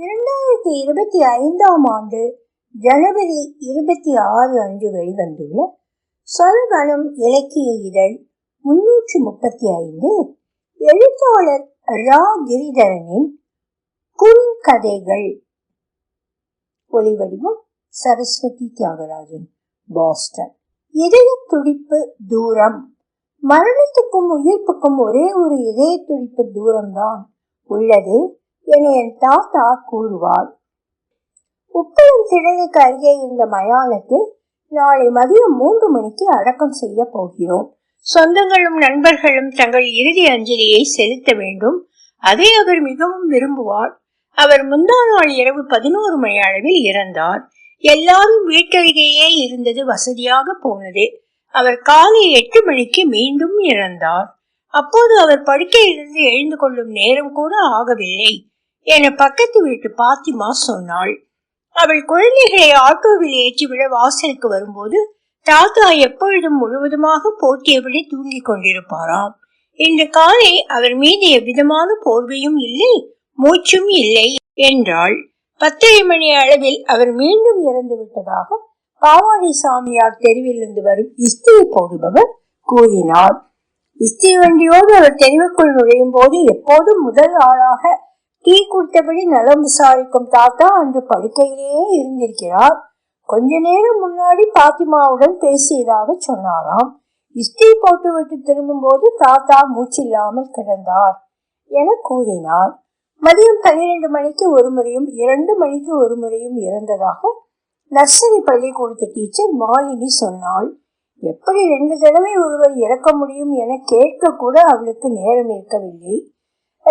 இரண்டாயிரத்தி இருபத்தி ஐந்தாம் ஆண்டு ஜனவரி இருபத்தி ஆறு அன்று வெளிவந்துள்ள சொல்வனம் இலக்கிய இதழ் முன்னூற்றி முப்பத்தி ஐந்து. எழுத்தாளர் ரா. கிரிதரனின் குறுங்கதைகள். ஒலிவடிவம் சரஸ்வதி தியாகராஜன் பாஸ்டன். இதய துடிப்பு தூரம். மரணத்துக்கும் உயிர்ப்புக்கும் ஒரே ஒரு இதய துடிப்பு தூரம்தான் உள்ளது. என என் தாத்தா கூறுவார். உப்பளம் சிறகுக்கு அருகே இருந்த மயானத்தில் நாளை மதியம் மூன்று மணிக்கு அடக்கம் செய்ய போகிறோம். சொந்தங்களும் நண்பர்களும் தங்கள் இறுதி அஞ்சலியை செலுத்த வேண்டும். அதை அவர் மிகவும் விரும்புவார். அவர் முந்தா நாள் இரவு பதினோரு மணி அளவில் இறந்தார். எல்லாரும் வீட்டருகேயே இருந்தது வசதியாக போனது. அவர் காலை எட்டு மணிக்கு மீண்டும் இறந்தார். அப்போது அவர் படுக்கையிலிருந்து எழுந்து கொள்ளும் நேரம் கூட ஆகவில்லை. என பக்கத்து வீட்டு பாத்திமா சொன்னாள். அவள் குழந்தைகளை ஆட்டோவில் ஏற்றிவிட வாசலுக்கு வரும்போது தாத்தா எப்பொழுதும் முழுவதுமாக போட்டியபடி தூங்கிக் கொண்டிருப்பாராம். இன்று காலை அவர் மீது எவ்விதமான போர்வையும் இல்லை மூச்சும் இல்லை என்றாள். பத்தரை மணி அளவில் அவர் மீண்டும் இறந்து விட்டதாக பாவாடி சாமியார் தெருவிலிருந்து வரும் இஸ்திரி போடுபவர் கூறினார். இஸ்திரி வண்டியோடு அவர் தெருவுக்குள் நுழையும் போது எப்போதும் முதல் ஆளாக டீ குடித்தபடி நலம் விசாரிக்கும் தாத்தா அன்று படுக்கையிலேயே இருந்திருக்கிறார். கொஞ்ச நேரம் முன்னாடி பாத்திமாவுடன் பேசியதாக சொன்னாராம். இஸ்திரி போட்டு விட்டு திரும்பும் போது தாத்தா மூச்சில்லாமல் கிடந்தார் என கூறினார். மதியம் பன்னிரண்டு மணிக்கு ஒரு முறையும் இரண்டு மணிக்கு ஒரு முறையும் இறந்ததாக நர்சரி பள்ளிக்கூடத்து டீச்சர் மாலினி சொன்னாள். எப்படி ரெண்டு தடவை ஒருவர் இறக்க முடியும் என கேட்க கூட அவளுக்கு நேரம் இருக்கவில்லை.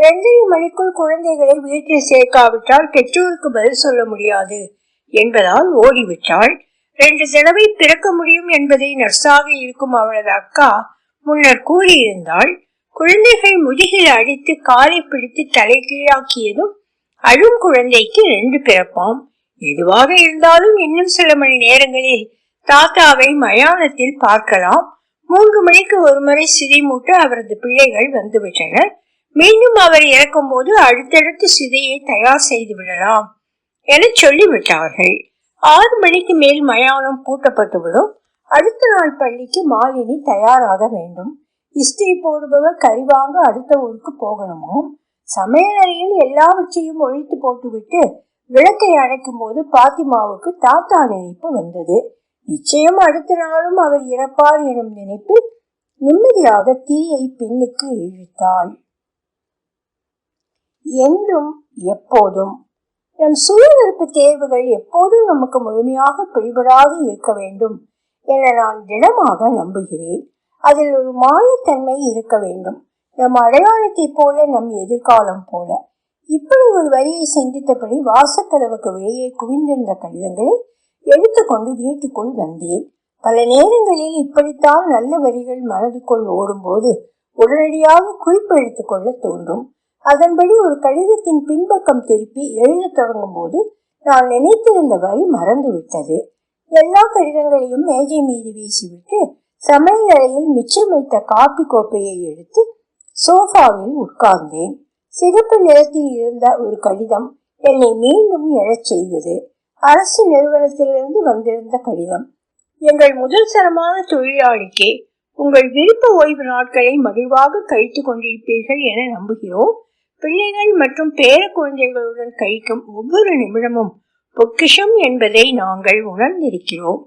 ரெண்டரை மணிக்குள் குழந்தைகளை வீட்டில் சேர்க்காவிட்டால் பெற்றோருக்கு பதில் சொல்ல முடியாது. என்பதால் ஓடிவிட்டாள். ரெண்டு தடவை பிறக்க முடியும் என்பதை நர்ஸாக இருக்கும் அவளது அக்கா முன்னர் கூறியிருந்தாள். குழந்தைகள் முதுகில் அடித்து காலை பிடித்து தலை கீழாக்கியதும் அழும் குழந்தைக்கு ரெண்டு பிறப்பாம். எதுவாக இருந்தாலும் இன்னும் சில மணி நேரங்களில் தாத்தாவை மயானத்தில் பார்க்கலாம். மூன்று மணிக்கு ஒரு முறை சிதைமூட்ட அவரது பிள்ளைகள் வந்துவிட்டனர். மீண்டும் அவர் இறக்கும் போது அடுத்தடுத்து சிதையை தயார் செய்து விடலாம் என சொல்லிவிட்டார்கள். ஆறு மணிக்கு மேல் மயானம் பூட்டப்பட்டுவிடும். அடுத்த நாள் பள்ளிக்கு மாலினி தயாராக வேண்டும். இஸ்திரி போடுபவர் கறி வாங்க அடுத்த ஊருக்கு போகணுமோ? சமையலறையில் எல்லாவற்றையும் ஒழித்து போட்டுவிட்டு விளக்கை அணைக்கும் போது பாத்திமாவுக்கு தாத்தா நினைப்பு வந்தது. நிச்சயம் அடுத்த நாளும் அவர் இறப்பார் எனும் நினைப்பில் நிம்மதியாக தீயை பின்னுக்கு இழுத்தாள். என்றும் எப்போதும். நம் சுயவிருப்பு தேர்வுகள் எப்போதும் நமக்கு முழுமையாக பிடிபடாது இருக்க வேண்டும் என நான் திடமாக நம்புகிறேன். அதில் ஒரு மாயத்தன்மை இருக்க வேண்டும். நம் அடையாளத்தை போல நம் எதிர்காலம் போல. இப்படி ஒரு வரியை சிந்தித்தபடி வாசக்கதவுக்கு வெளியே குவிந்திருந்த கடிதங்களை எடுத்துக்கொண்டு வீட்டுக்குள் வந்தேன். பல நேரங்களில் இப்படித்தான் நல்ல வரிகள் மனதுக்குள் ஓடும்போது உடனடியாக குறிப்பு எடுத்துக்கொள்ள தோன்றும். அதன்படி ஒரு கடிதத்தின் பின்பக்கம் திருப்பி எழுதத் தொடங்கும் போது நான் நினைத்திருந்த வரி மறந்துவிட்டது. எல்லா கடிதங்களையும் மேஜை மீது வீசிவிட்டு சமையல் அறையில் மிச்சம் வைத்த காப்பி கோப்பையை எடுத்து சோஃபாவில் உட்கார்ந்தேன். சிகப்பு நிறத்தில் இருந்த ஒரு கடிதம் என்னை மீண்டும் எழச் செய்தது. அரசு நிறுவனத்திலிருந்து வந்திருந்த கடிதம். எங்கள் முதல் சரமான தொழிலாளிக்கே உங்கள் விருப்ப ஓய்வு நாட்களை மகிழ்வாக கழித்துக் கொண்டிருப்பீர்கள் என நம்புகிறோம். பிள்ளைகள் மற்றும் பேர குழந்தைகளுடன் கழிக்கும் ஒவ்வொரு நிமிடமும் பொக்கிஷம் என்பதை நாங்கள் உணர்ந்திருக்கிறோம்.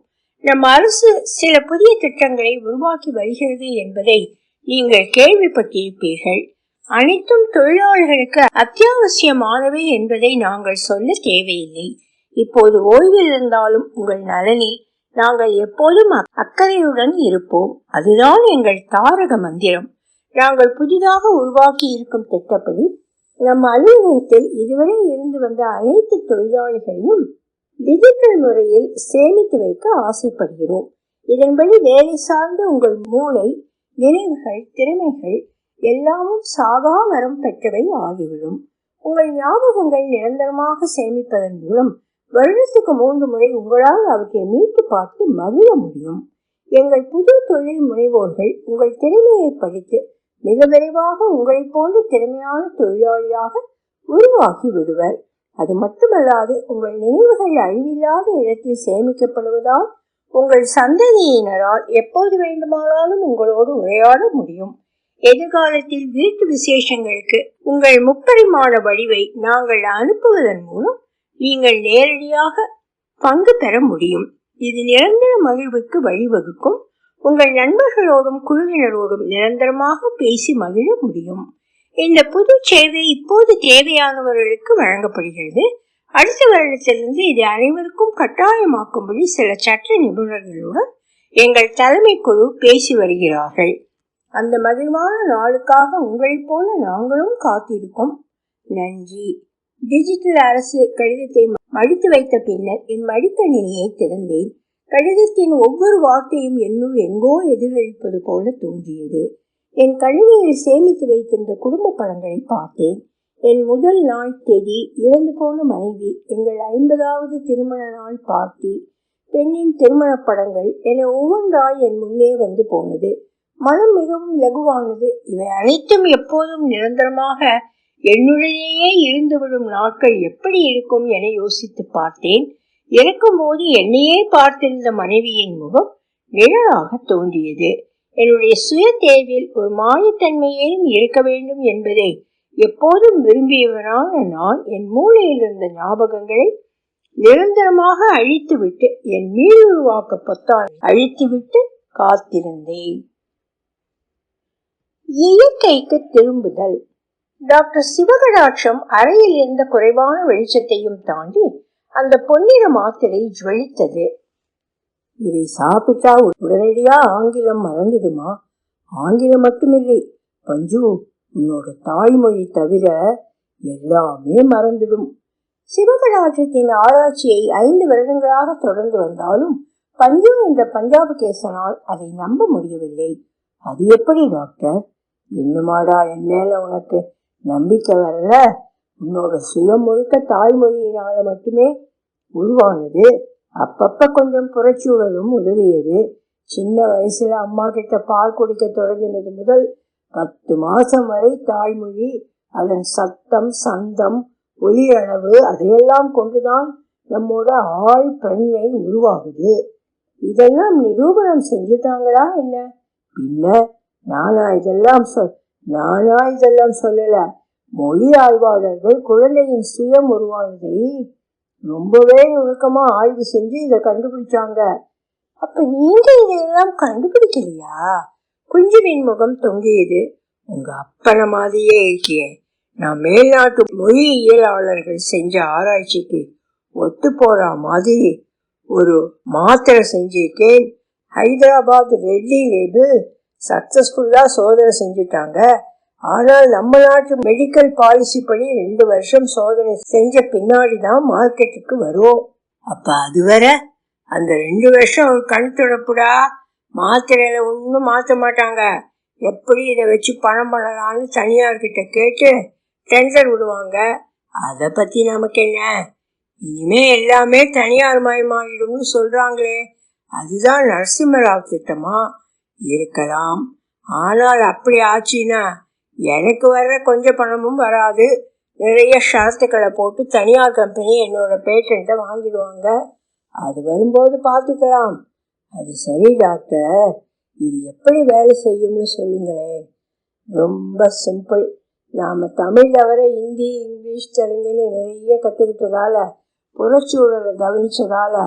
நம் அரசு சில புதிய திட்டங்களை உருவாக்கி வருகிறது என்பதை நீங்கள் கேள்விப்பட்டிருப்பீர்கள். அனைத்தும் தொழிலாளர்களுக்கு அத்தியாவசியமானவை என்பதை நாங்கள் சொல்ல தேவையில்லை. இப்போது ஓய்வில் இருந்தாலும் உங்கள் நலனில் நாங்கள் எப்போதும் அக்கறையுடன் இருப்போம். அதுதான் எங்கள் தாரக மந்திரம். நாங்கள் புதிதாக உருவாக்கி இருக்கும் திட்டப்படி நம் அலுவலகத்தில் இதுவரை இருந்து வந்த அனைத்து தொழிலாளிகளையும் டிஜிட்டல் முறையில் சேமித்து வைக்க ஆசைப்படுகிறோம். இதன்படி வேலை சார்ந்த உங்கள் மூளை நினைவுகள் திறமைகள் எல்லாமும் சாகா மரம் பெற்றவை ஆகிவிடும். உங்கள் ஞாபகங்கள் நிரந்தரமாக சேமிப்பதன் மூலம் வருடத்துக்கு மூன்று முறை உங்களால் அவற்றை மீட்டு பார்த்து மகிழ முடியும். எங்கள் புது தொழில் முனைவோர்கள் உங்கள் திறமையை படித்து மிக விரைவாக உங்களை போன்ற திறமையான தொழிலாளியாக உருவாகி விடுவர். அது மட்டுமல்லாது உங்கள் நினைவுகள் அழிவில்லாத இடத்தில் சேமிக்கப்படுவதால் உங்கள் சந்ததியினரால் எப்போது வேண்டுமானாலும் உங்களோடு உரையாட முடியும். எதிர்காலத்தில் வீட்டு விசேஷங்களுக்கு உங்கள் முப்பரிமாண வடிவை நாங்கள் அனுப்புவதன் மூலம் நீங்கள் நேரடியாக பங்கு பெற முடியும். இது நிரந்தர மகிழ்வுக்கு வழிவகுக்கும். உங்கள் நண்பர்களோடும் குழுவினரோடும் நிரந்தரமாக பேசி மகிழ முடியும். இந்த புது சேவை இப்போது தேவையானவர்களுக்கு வழங்கப்படுகிறது. அடுத்த வருடத்திலிருந்து இதை அனைவருக்கும் கட்டாயமாக்கும்படி சில சட்ட நிபுணர்களுடன் எங்கள் தலைமை குழு பேசி வருகிறார்கள். அந்த மகிழ்வான நாளுக்காக உங்களைப் போல நாங்களும் காத்திருக்கோம். நன்றி. டிஜிட்டல் அரசு கடிதத்தை மடித்து வைத்த பின்னர் என் மடிக்கணினியை திறந்தேன். கடிதத்தின் ஒவ்வொரு வார்த்தையும் என்னுள் எங்கோ எதிரொலிப்பது போல தோன்றியது. என் கணினியில் சேமித்து வைத்திருந்த குடும்ப படங்களை பார்த்தேன். என் முதல் நாள் தேதி இறந்து போன மனைவி எங்கள் ஐம்பதாவது திருமண நாள் பார்ட்டி பெண்ணின் திருமண படங்கள் என ஒவ்வொன்றாய் என் முன்னே வந்து போனது. மனம் மிகவும் லகுவானது இவை அனைத்தும் எப்போதும் நிரந்தரமாக என்னுடனேயே இருந்துவிடும் நாட்கள் எப்படி இருக்கும் என யோசித்து பார்த்தேன். இறக்கும் போது என்னையே பார்த்திருந்த மனைவியின் முகம் நிழலாக தோன்றியது. என்னுடைய சுய தேர்வில் ஒரு மாயத்தன்மையையும் இருக்க வேண்டும் என்பதை எப்போதும் விரும்பியவனான நான் என் மூளையில் இருந்த ஞாபகங்களை நிரந்தரமாக அழித்துவிட்டு என் மீளுருவாக்க பொத்தான் அழித்துவிட்டு காத்திருந்தேன். இயற்கைக்கு திரும்புதல். டாக்டர் சிவகடாட்சம் அறையில் இருந்த குறைவான வெளிச்சத்தையும் தாண்டி அந்த பொன்னிற மாத்திரை ஜுவலித்தது இதை சாப்பிட்டா உடனடியா ஆங்கிலம் மறந்துடுமா? ஆங்கிலம் மட்டுமில்லை. பஞ்சு உன்னோட தாய்மொழி தவிர எல்லாமே மறந்துடும். சிவகடாட்சத்தின் ஆராய்ச்சியை ஐந்து வருடங்களாக தொடர்ந்து வந்தாலும் பஞ்சு என்ற பஞ்சாபு கேசனால் அதை நம்ப முடியவில்லை. அது எப்படி டாக்டர்? இன்னுமாடா என் மேல உனக்கு நம்பிக்கை வரல? உன்னோட சுயம் முழுக்க தாய்மொழியினால மட்டுமே உருவானது. அப்பப்ப கொஞ்சம் புரட்சியுடலும் உதவியது. சின்ன வயசுல அம்மா கிட்ட பால் குடிக்க தொடங்கினது முதல் பத்து மாசம் வரை தாய்மொழி அதன் சத்தம் சந்தம் ஒலி அளவு அதையெல்லாம் கொண்டுதான் நம்மோட ஆள் பிரணியை உருவாகுது. இதெல்லாம் நிரூபணம் செஞ்சுட்டாங்களா என்ன? பின்ன நானா இதெல்லாம் சொல் நானா இதெல்லாம் சொல்லல. மொழி ஆய்வாளர்கள் குழந்தையின் சுயம் உருவானதை ரொம்பவே நுணுக்கமாக ஆய்வு செஞ்சு இதை கண்டுபிடிச்சாங்க. அப்போ நீங்கள் இதையெல்லாம் கண்டுபிடிக்கலையா? குஞ்சுவின் முகம் தொங்கியது. உங்க அப்பன மாதிரியே இருக்கியே நான் மேல்நாட்டு மொழியியலாளர்கள் செஞ்ச ஆராய்ச்சிக்கு ஒத்து போற மாதிரி ஒரு மாத்திரை செஞ்சிருக்கேன். ஹைதராபாத் ரெட்டி லேபிள் சக்ஸஸ்ஃபுல்லாக சோதனை செஞ்சுட்டாங்க. ஆனால் நம்ம நாட்டு மெடிக்கல் பாலிசி படி ரெண்டு வருஷம் சோதனை செஞ்ச பின்னாடி தான் மார்க்கெட்டுக்கு வரும் அப்ப அதுவரை அந்த ரெண்டு வருஷம் ஒரு கண் துடப்புடா மாத்திரையில ஒன்றும் மாற்ற மாட்டாங்க. எப்படி இதை வச்சு பணம் பண்ணலாம்னு தனியார்கிட்ட கேட்டு டெண்டர் விடுவாங்க. அதை பத்தி நமக்கு என்ன? இனிமே எல்லாமே தனியார் மயமாயிடும்னு சொல்றாங்களே. அதுதான் நரசிம்மராவ் திட்டமா? இருக்கலாம். ஆனால் அப்படி ஆச்சுன்னா எனக்கு வர்ற கொஞ்சம் பணமும் வராது. நிறைய ஷரத்துக்களை போட்டு தனியார் கம்பெனி என்னோட பேட்டண்ட்டை வாங்கிடுவாங்க. அது வரும்போது பார்த்துக்கலாம். அது சரி டாக்டர். இது எப்படி வேலை செய்யும்னு சொல்லுங்களேன். ரொம்ப சிம்பிள். நாம் தமிழில் வர ஹிந்தி இங்கிலீஷ் தெலுங்குன்னு நிறைய கற்றுக்கிட்டதால புரட்சியுடலை கவனித்ததால்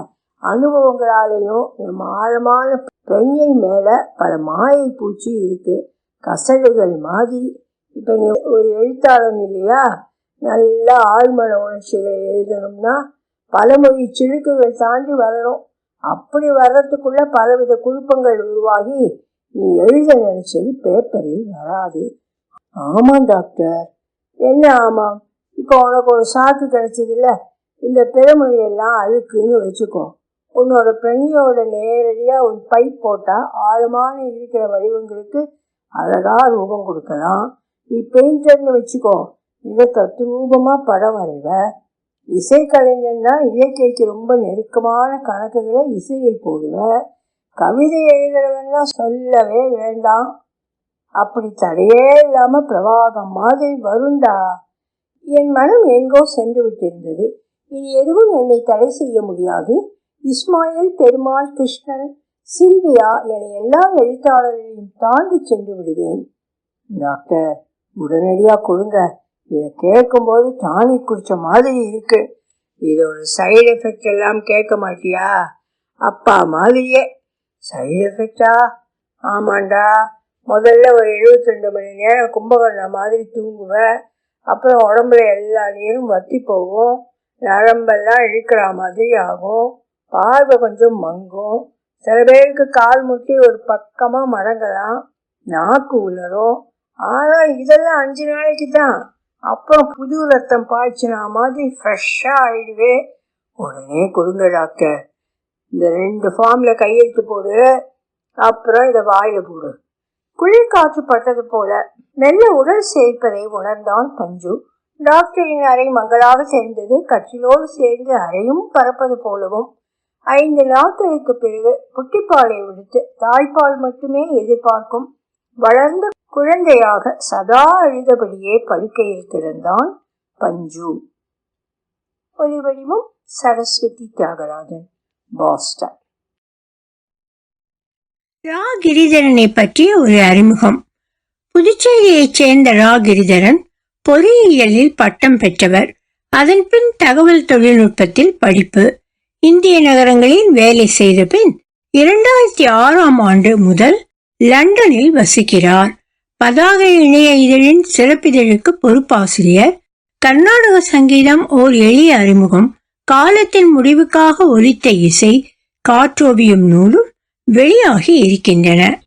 அனுபவங்களாலேயும் நம்ம ஆழமான பெண்ணை மேலே பல மாயை பூச்சி இருக்குது கசடுகள் மாதிரி. இப்போ நீ ஒரு எழுத்தாளன் இல்லையா? நல்ல ஆழ்மன உணர்ச்சிகளை எழுதணும்னா பலமொழி சிழுக்குகள் தாண்டி வரணும். அப்படி வர்றதுக்குள்ள பலவித குழப்பங்கள் உருவாகி நீ எழுத நினைச்சது பேப்பரில் வராது. ஆமாம் டாக்டர். என்ன ஆமாம்? இப்போ உனக்கு ஒரு சாக்கு கிடைச்சதில்ல? இந்த பிறமொழியெல்லாம் அழுக்குன்னு வச்சுக்கோ. உன்னோட பிரணியோட நேரடியாக ஒரு பைப் போட்டால் ஆழமான இருக்கிற வடிவங்களுக்கு அழகாக ரூபம் கொடுக்கலாம். நீ பெயிண்டர்னு வச்சுக்கோ. மிக தத்ரூபமாக படம் வரைவ. இசைக்கலைஞன்னா இயற்கைக்கு ரொம்ப நெருக்கமான கணக்குகளை இசையில் போடுவ. கவிதை எழுதுறவன்னா சொல்லவே வேண்டாம். அப்படி தடையே இல்லாமல் பிரவாகம் மாதிரி வருண்டா. என் மனம் எங்கோ சென்று விட்டிருந்தது. இது எதுவும் என்னை தடை செய்ய முடியாது. இஸ்மாயில் பெருமாள் கிருஷ்ணன் சில்வியா என எல்லா எழுத்தாளர்களையும் தாண்டி சென்று விடுவேன். டாக்டர் உடனடியா கொடுங்க. இதை கேட்கும்போது டானி குடிச்ச மாதிரி இருக்கு. இதோட சைடு எஃபெக்ட் எல்லாம் கேட்க மாட்டியா? அப்பா மாதிரியே. சைடு எஃபெக்டா? ஆமாண்டா. முதல்ல ஒரு 72 மணி நேரம் கும்பகர்ணம் மாதிரி தூங்குவேன் அப்புறம் உடம்புல எல்லா நீரும் வத்தி போகும். நரம்பெல்லாம் இழுக்கிற மாதிரி ஆகும். பார்வை கொஞ்சம் மங்கும். சில பேருக்கு கால் முட்டி ஒரு பக்கமாக மடங்கலாம் நாக்கு உலரும் ஆனால் இதெல்லாம் அஞ்சு நாளைக்கு தான் அப்புறம் புது ரத்தம் பாய்ச்சினா மாதிரி ஃப்ரெஷ்ஷாக ஆயிடுவே. உடனே கொடுங்க டாக்டர் இந்த ரெண்டு ஃபார்மில் கையெழுத்து போடு. அப்புறம் இதை வாயில் போடு. குளிர் காற்று பட்டது போல மெல்ல உடல் சேர்ப்பதை உணர்ந்தான் பஞ்சு. டாக்டரின் அறை மங்களாக சேர்ந்தது கட்டிலோடு சேர்ந்து அறையும் பறப்பது போலவும் ஐந்து நாட்களுக்கு பிறகு புட்டிப்பாலை விடுத்து தாய்ப்பால் மட்டுமே எதிர்பார்க்கும் வளர்ந்த குழந்தையாக சதா அழுதபடியே படுக்கையில் கிடந்தான் பஞ்சு. ஒலிவடிவம் சரஸ்வதி தியாகராஜன் பாஸ்டன். ரா கிரிதரனை பற்றிய ஒரு அறிமுகம். புதுச்சேரியைச் சேர்ந்த ரா கிரிதரன் பொறியியலில் பட்டம் பெற்றவர். அதன்பின் தகவல் தொழில்நுட்பத்தில் படிப்பு. இந்திய நகரங்களில் வேலை செய்த பின் இரண்டாயிரத்தி ஆறாம் ஆண்டு முதல் லண்டனில் வசிக்கிறார். பதாகை இணைய இதழின் சிறப்பிதழுக்கு பொறுப்பாசிரியர். கர்நாடக சங்கீதம் ஓர் எளிய அறிமுகம். காலத்தின் முடிவுக்காக ஒலித்த இசை காற்றோவியம் நூலும் வெளியாகி இருக்கின்றன.